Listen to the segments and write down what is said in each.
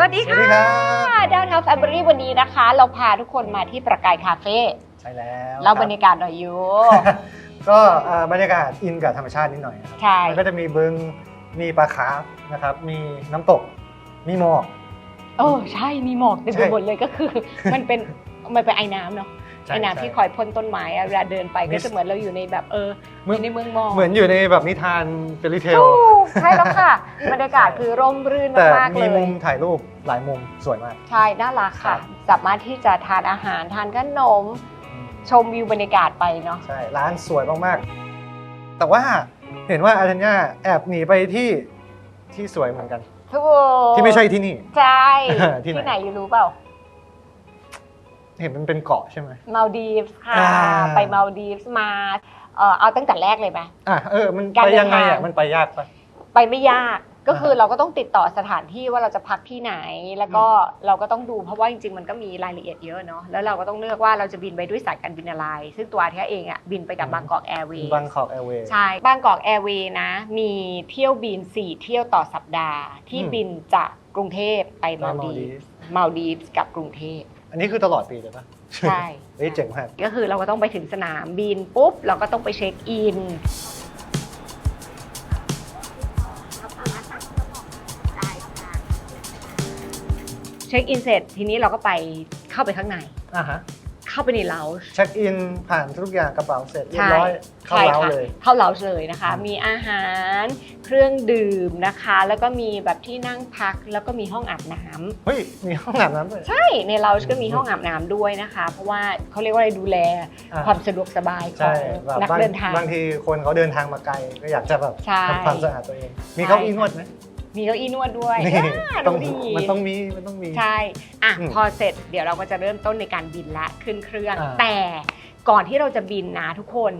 วัสดีสวัสค่ะดีครับดาวทาวแฟมิลี่วันนี้นะคะ เราพาทุกคนมาที่ประกายคาเฟ่ใช่แล้วเราคบรรยากาศหน่อยอยู่ก็เอ่อบรรยากาศอินกับธรรมชาตินิดหน่อยนะครับใช่มันก็จะมีบึงมีปลาคาร์ฟนะครับ มีน้ำตก มีหมอกเออใช่มีหมอกเต็มไปใช่ หมดเลยก็คือ มันเป็นมันเป็นไอ้น้ำเนาะ ใช่ไอ้น้ำที่คอยพ่นต้นไม้อะเวลาเดินไปมิก็สจะเหมือนเราอยู่ในแบบเอออยู่ในเมืองหมอกเหมือนอยู่ในแบบนิทานเฟร y เทลถูกใช่แล้วค่ะบรรยากาศคือร่มรื่นแต่มากๆเลมีมุยมถ่ายรูปหลายมุมสวยมาก ใช่น่ารักครัค่ะบสามารถที่จะทานอาหารทานขนม ชมวิวบรรยากาศไปเนาะใช่ร้านสวยมากๆ แต่ว่าเห็นว่าอาทัญญาแอบหนีไปที่ที่สวยเหมือนกันถูกที่ไม่ใช่ที่นี่ ใช่ ที่ไหนที่ไหนรู้เปล่า เห็นมันเป็นเกาะใช่ไหม มาลดีฟส์ค่ะ อ่า ไปมาลดีฟส์มาเอ่อเอาตั้งแต่แรกเลยไหม อะเออมันการไปเดินยังไงทาอะง มันไปยากปะ ไปไม่ยากก็คืออ่าเราก็ต้องติดต่อสถานที่ว่าเราจะพักที่ไหน แล้วก็เราก็ต้องดูเพราะว่าจริงๆมันก็มีรายละเอียดเยอะเนาะแล้วเราก็ต้องเลือกว่าเราจะบินไปด้วยสายการบินอะไร ซึ่งตัวอาเทียเองอะบินไปกับบางกอกแอร์เวย์บางกอกแอร์เวย์ ใช่บางกอกแอร์เวย์นะ มีเที่ยวบิน 4 เที่ยวต่อสัปดาห์ ที่อืม บินจากกรุงเทพไปมาลมาดีฟ Maldives มาลดีฟส์กับกรุงเทพ อันนี้คือตลอดปีเลยปะใช่ เฮ้ยเจ๋งมากก็คือเราก็ต้องไปถึงสนามบินปุ๊บ เราก็ต้องไปเช็คอิน เช็คอินเสร็จทีนี้เราก็ไปเข้าไปข้างใน อะฮะเข้าไปในเลาจ์เช็คอินผ่านทุกอย่างกระเป๋าเสร็จเรียบใช่ร้อย เข้าใช่เล้าค่ะเลยเข้าเลาจ์เลยนะคะอืมมีอาหารเครื่องดื่มนะคะ แล้วก็มีแบบที่นั่งพักแล้วก็มีห้องอาบน้ำเฮ้ยมีห้องอาบน้ำด้วยใช่ในเลาจ์ก็มีห้องอาบน้ำด้วยนะคะ เพราะว่าเขาเรียกว่าอะไรดูแลอะความสะดวกสบายขอใช่งแบบนักบางเดินทางบางทีคนเขาเดินทางมาไกลก็อยากจะแบบใช่ทำความสะอาดตัวเองมีใช่เก้าอี้นวดไหมมีเก้าอี้นวดด้วยนี่อ่าต้องดูดีมันต้องมี มันต้องมี ใช่ อะอืมพอเสร็จ เดี๋ยวเราก็จะเริ่มต้นในการบินละ ขึ้นเครื่องอ่าแต่ก่อนที่เราจะบินนะทุกคน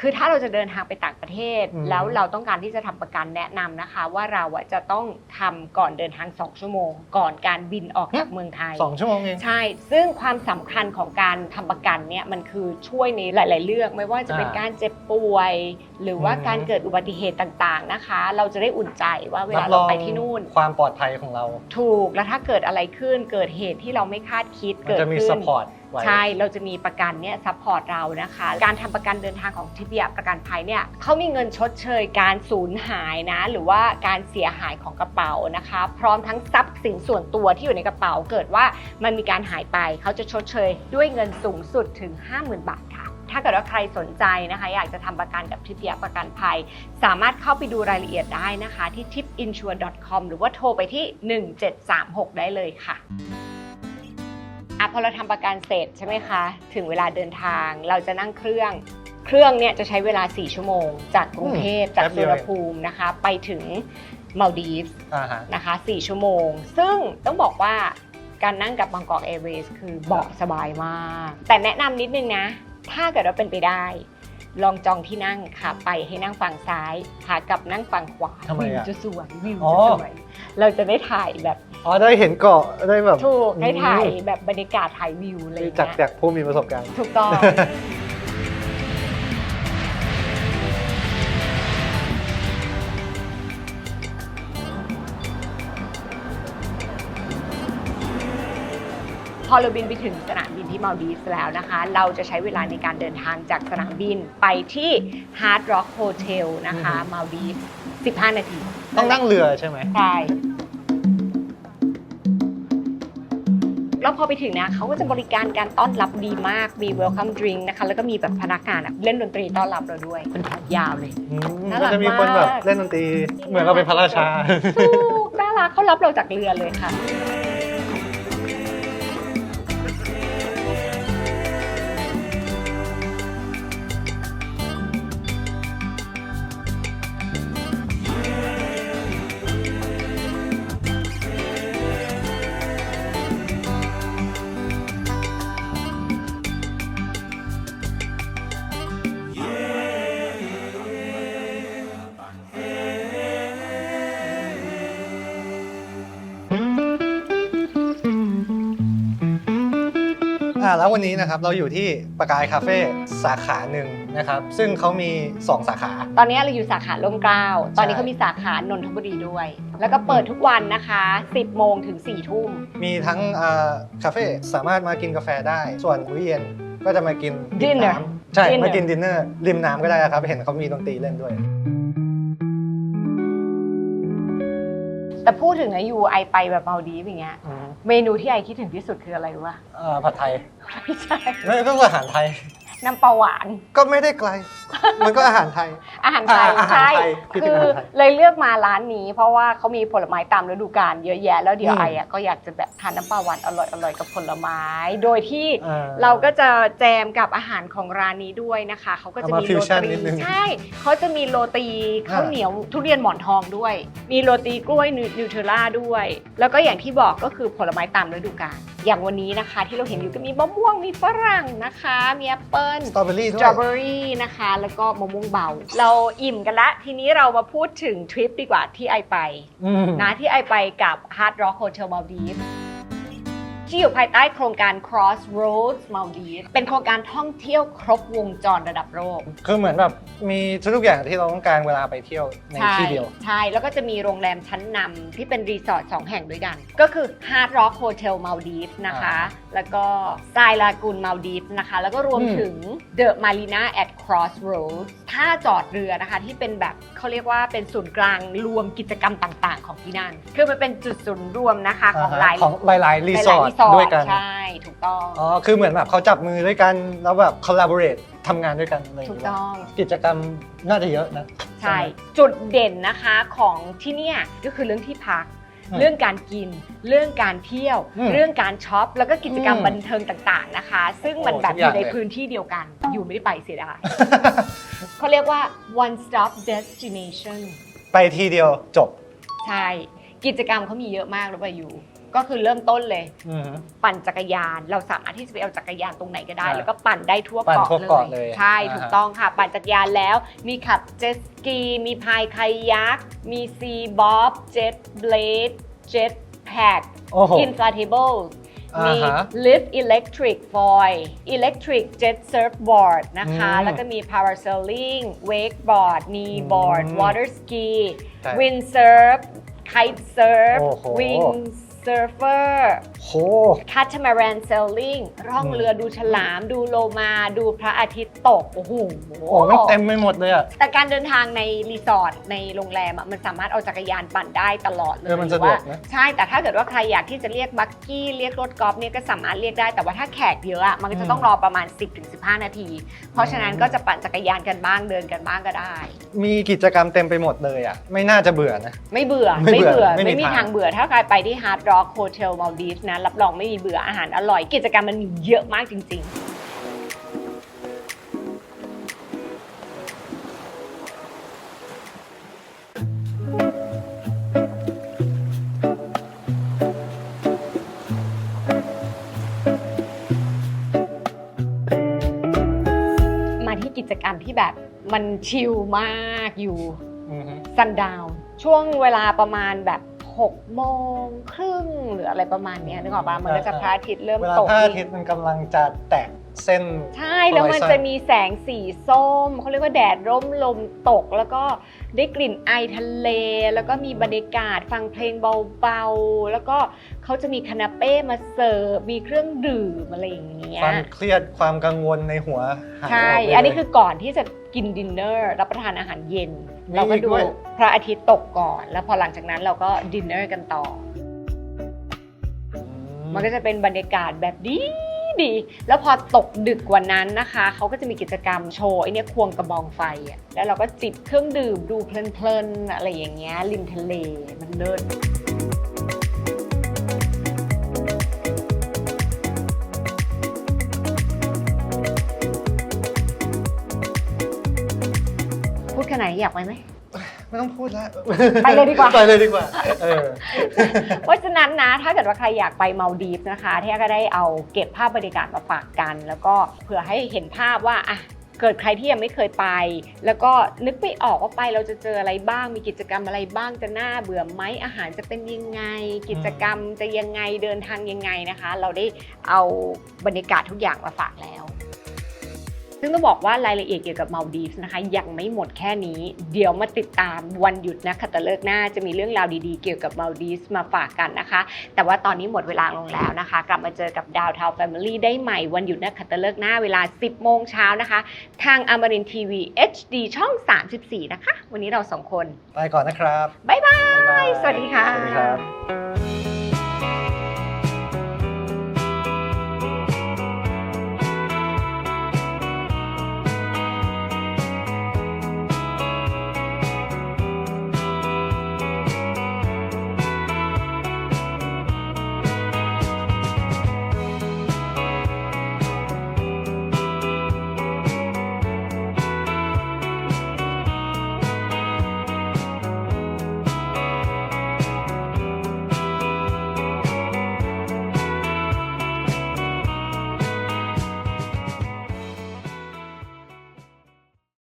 คือถ้าเราจะเดินทางไปต่างประเทศ อืม แล้วเราต้องการที่จะทำประกันแนะนำนะคะ ว่าเราอะจะต้องทำก่อนเดินทาง 2 ชั่วโมง ก่อนการบินออกจากเมืองไทย สองชั่วโมงเอง ใช่ ซึ่งความสำคัญของการทำประกันเนี่ยมันคือช่วยในหลาย ๆ เรื่อง ไม่ว่าจะเป็นอ่าการเจ็บป่วย หรือว่าอืม การเกิดอุบัติเหตุต่าง ๆ นะคะ เราจะได้อุ่นใจว่าเวรัลาบรเราองไปที่นู่น ความปลอดภัยของเราถูก แล้วถ้าเกิดอะไรขึ้น เกิดเหตุที่เราไม่คาดคิด มันเกิดจะมีขึ้สนปอร์ต ไว้ ใช่ เราจะมีประกันเนี่ยซัพพอร์ตเรานะคะ การทำประกันเดินทางของทิพยประกันภัยเนี่ยเขามีเงินชดเชยการสูญหายนะ หรือว่าการเสียหายของกระเป๋านะคะ พร้อมทั้งทรัพย์สินส่วนตัวที่อยู่ในกระเป๋าเกิดว่ามันมีการหายไปเขาจะชดเชยด้วยเงินสูงสุดถึง 50,000 บาทค่ะถ้าเกิดว่าใครสนใจนะคะ อยากจะทำประกันกับทิพยประกันภัย สามารถเข้าไปดูรายละเอียดได้นะคะ ที่ tipinsure.com หรือว่าโทรไปที่ 1736 ได้เลยค่ะ อะพอเราทำประกันเสร็จใช่ไหมคะ ถึงเวลาเดินทางเราจะนั่งเครื่อง เครื่องเนี่ยจะใช้เวลา 4 ชั่วโมง จากกรุงเทพอืมจากแป๊บเดีสุยว วรเองภูมินะคะ ไปถึงมาลดีฟส์อ่าฮะ นะคะ 4 ชั่วโมง ซึ่งต้องบอกว่าการนั่งกับบางกอกแอร์เวย์คือเบาะสบายมาก แต่แนะนำนิดนึงนะ ถ้าเกิดว่าเป็นไปได้ ลองจองที่นั่งค่ะไปให้นั่งฝั่งซ้ายขากลับนั่งฝั่งขวาทำไมวิวอะจะสวยวิวอ๋อจะสวยเราจะได้ถ่ายแบบอ๋อได้เห็นเกาะได้แบบถูกได้ถ่ายอืมแบบบรรยากาศถ่ายวิวอะไรอย่างจากเงี้ยจากผู้มีประสบการณ์ ถูกต้อง อเราบินไปถึงสนามบินที่มาลดีฟส์แล้วนะคะ เราจะใช้เวลาในการเดินทางจากสนามบินไปที่ Hard Rock Hotel นะคะอือฮึมาลดีฟส์15 นาทีต้องนั่งเรือใช่ไหมใช่แล้วพอไปถึงนะเขาก็จะบริการการต้อนรับดีมาก มี welcome drink นะคะ แล้วก็มีแบบพนักงานอะเล่นดนตรีต้อนรับเราด้วยเป็นแถวยาวเลยอืมน่ารัก็กจะมีคนแบบมากเล่นดนตรีเหมือนเราเป็นพระราชาถูกน่ารักเขารับเราจากเรือเลยค่ะ แล้ววันนี้นะครับเราอยู่ที่ประกายคาเฟ่สาขาหนึ่งนะครับซึ่งเขามี 2 สาขา ตอนนี้เราอยู่สาขาล่มเกล้าตอนนี้ใช่เขามีสาขานนทบุรีด้วย แล้วก็เปิดทุกวันนะคะ 10 โมงถึง 4 ทุ่ม มีทั้งเอ่อคาเฟ่สามารถมากินกาแฟได้ ส่วนมื้อเย็นก็จะมากินริม Dinner น้ำใช่ Dinner มากินดินเนอร์ริมน้ำก็ได้ครับ เห็นเขามีดนตรีเล่นด้วย แต่พูดถึงนะยูไอไปแบบเมาดีฟอย่างเงี้ยเมนูที่ไอคิดถึงที่สุดคืออะไรรู้ป่ะเอ่อผัดไทยไม่ใช่ ไม่ก็อาหารไทย น้ำปลาหวาน ก็ไม่ได้ไกล มันก็อาหารไทย อาหารไทยอ่าอาหารใช่ไทยคิดถึคืงออาหารไทย เลยเลือกมาร้านนี้ เพราะว่าเขามีผลไม้ตามฤดูกาลเยอะแยะแล้วเดี๋ยวอืมไออะก็อยากจะแบบทานน้ำปลาหวานอร่อยอร่อยกับผลไม้ โดยที่อ่ เราก็จะแจมกับอาหารของร้านนี้ด้วยนะคะเขาก็จะเอามีมาฟิโรวชั่นตีนิดนึงใช่เขาจะมีโรตีข้าวอ่า เหนียวทุเรียนหมอนทองด้วย มีโรตีกล้วยนิวเทลล่าด้วย แล้วก็อย่างที่บอกก็คือผลไม้ตามฤดูกาล อย่างวันนี้นะคะที่เราเห็นอยู่ก็มีมะม่วงมีฝรั่งนะคะ มีแอปเปิ้ลสตรอเบอรี่สด้วตรอยเบอรี่นะคะ แล้วก็มะม่วงเบา เราอิ่มกันละทีนี้เรามาพูดถึงทริปดีกว่าที่ไอไป อืมนะที่ไอไปกับ Hard Rock Hotel Maldives ที่อยู่ภายใต้โครงการ Crossroads Maldives เป็นโครงการท่องเที่ยวครบวงจรระดับโลก คือเหมือนแบบมีทุกๆอย่างที่เราต้องการเวลาไปเที่ยวในใช่ที่เดียว ใช่ แล้วก็จะมีโรงแรมชั้นนำที่เป็นรีสอร์ท2แห่งด้วยกัน ก็คือ Hard Rock Hotel Maldives นะคะ แล้วก็ s ายลากูน Maldives นะคะ แล้วก็รวมอืมถึง The Marina at Crossroads ท่าจอดเรือนะคะที่เป็นแบบเขาเรียกว่าเป็นศูนย์กลางรวมกิจกรรมต่าง ๆ ของที่นั่น คือมันเป็นจุดศูนย์รวมนะคะของหลายของหลายๆรีสอร์ทหลาๆด้วยกันใช่ถูกต้องอ๋อคือเหมือนแบบเขาจับมือด้วยกันแล้วแบบ collaborate ทำงานด้วยกันอะไรอย่างถูกเงี้ยต้อง กิจกรรมน่าจะเยอะนะ ใช่ จุดเด่นนะคะของที่เนี่ยก็คือเรื่องที่พัก อืมเรื่องการกิน เรื่องการเที่ยว อืมเรื่องการช็อป แล้วก็กิจกรรมอืมบันเทิงต่างๆนะคะ ซึ่งมันโอ้แบบทุกออย่างยู่ในเลย พื้นที่เดียวกัน อยู่ไม่ได้ไปเสียดายเขาเรียกว่า one stop destination ไปทีเดียวจบ ใช่ กิจกรรมเขามีเยอะมากรู้ป่ะอยู่ ก็คือเริ่มต้นเลย อืม ปั่นจักรยาน เราสามารถที่จะไปเอาจักรยานตรงไหนก็ได้อ่าแล้วก็ปั่นได้ทั่วปั่นเกาะทั่วเลเกาะยเลยใช่อ่าถูกต้องค่ะ ปั่นจักรยานแล้ว มีขับเจ็ตสกี มีพายคายัก มีซีบ๊อบเจ็ตเบลดเจ็ตแพ็กโอ้โห inflatable อ่ามีฮะ lift electric foil electric jet surfboard นะคะ อืมแล้วก็มี parasailing wakeboard knee board อืม water ski ใช่ windsurf kite surf โอ้โห wing surfer โหคาท a มา a นเซลลิงร่องเรือดูฉลาม ดูโลมา ดูพระอาทิตย์ตก โอ้โห โอ้ไม่งเต็มไปหมดเลยอะแต่การเดินทางในรีสอร์ทในโรงแรมอะมันสามารถเอาจักรยานปั่นได้ตลอดเลยเออมันหรืสะดวกานะ ใช่ แต่ถ้าเกิดว่าใครอยากที่จะเรียกบักกี้เรียกรถกอล์ฟเนี่ยก็สามารถเรียกได้ แต่ว่าถ้าแขกเยอะอะมันก็จะต้องรอประมาณ 10-15 นาที เพราะฉะนั้นก็จะปั่นจักรยานกันบ้างเดินกันบ้างก็ได้ มีกิจกรรมเต็มไปหมดเลยอะไม่น่าจะเบื่อนะ ไม่เบื่อไม่เบื่อไม่ไม่มีมีทางทางเบื่อถ้าใครไปที่ Hard Rock Hotel Maldives นะ รับรองไม่มีเบื่ออาหารอร่อย กิจกรรมมันมีเยอะมากจริงๆมาที่กิจกรรมที่แบบมันชิลมากอยู่อือฮึซันดาวช่วงเวลาประมาณแบบ 6โมงครึ่งหรืออะไรประมาณเนี้ยนึกออกปะมันก็จะพระอาทิตย์เริ่มเวลาตก พระอาทิตย์มันกำลังจะแตะ เส้น ใช่แล้วมัน Horizon จะมีแสงสีส้มเขาเรียกว่าแดดร่มลมตก แล้วก็ได้กลิ่นไอทะเล แล้วก็มีบรรยากาศฟังเพลงเบาๆ แล้วก็เขาจะมีคานาเป้มาเสิร์ฟมีเครื่องดื่มอะไรอย่างเงี้ย ความเครียดความกังวลในหัวหายใช่ กไปเลย อันนี้คือก่อนที่จะกินดินเนอร์รับประทานอาหารเย็น มีเราก็ดูด้วย พระอาทิตย์ตกก่อน แล้วพอหลังจากนั้นเราก็ดินเนอร์กันต่อมันก็จะเป็นบรรยากาศแบบดี ดี แล้วพอตกดึกกว่านั้นนะคะ เขาก็จะมีกิจกรรมโชว์ไอเนี้ยควงกระบองไฟอะแล้วเราก็จิบเครื่องดื่มดูเพลินๆอะไรอย่างเงี้ยริมทะเลมันเลิศพูดขนาดนี้อยากไปไหม ไม่ต้องพูดแล้วไปเลยดีกว่า ไปเลยดีกว่า เออ เพราะฉะนั้นนะ ถ้าเกิดว่าใครอยากไปมาลดีฟส์นะคะที่ก็ได้เอาเก็บภาพบรรยากาศมาฝากกัน แล้วก็เผื่อให้เห็นภาพว่าอะเกิดใครที่ยังไม่เคยไป แล้วก็นึกไม่ออกว่าไปเราจะเจออะไรบ้าง มีกิจกรรมอะไรบ้างจะน่าเบื่อไหมอาหารจะเป็นยังไง กิจกรรมจะยังไงเดินทางยังไงนะคะ เราได้เอาบรรยากาศทุกอย่างมาฝากแล้ว ซึ่งต้องบอกว่ารายละเอียดเกี่ยวกับมาลดีฟส์นะคะ ยังไม่หมดแค่นี้ เดี๋ยวมาติดตามวันหยุดนะคัตฤกษ์หน้าจะมีเรื่องราวดีๆ เกี่ยวกับมาลดีฟส์มาฝากกันนะคะ แต่ว่าตอนนี้หมดเวลาลงแล้วนะคะ กลับมาเจอกับดาวทาวแฟมิลี่ได้ใหม่วันหยุดนักขัตฤกษ์หน้าเวลา 10 โมงเช้านะคะ ทางอมรินทีวี HD ช่อง 34 นะคะ วันนี้เราสองคน ไปก่อนนะครับ บ๊ายบายบ๊ายบายสวัสดีค่ะ สวัสดีครับ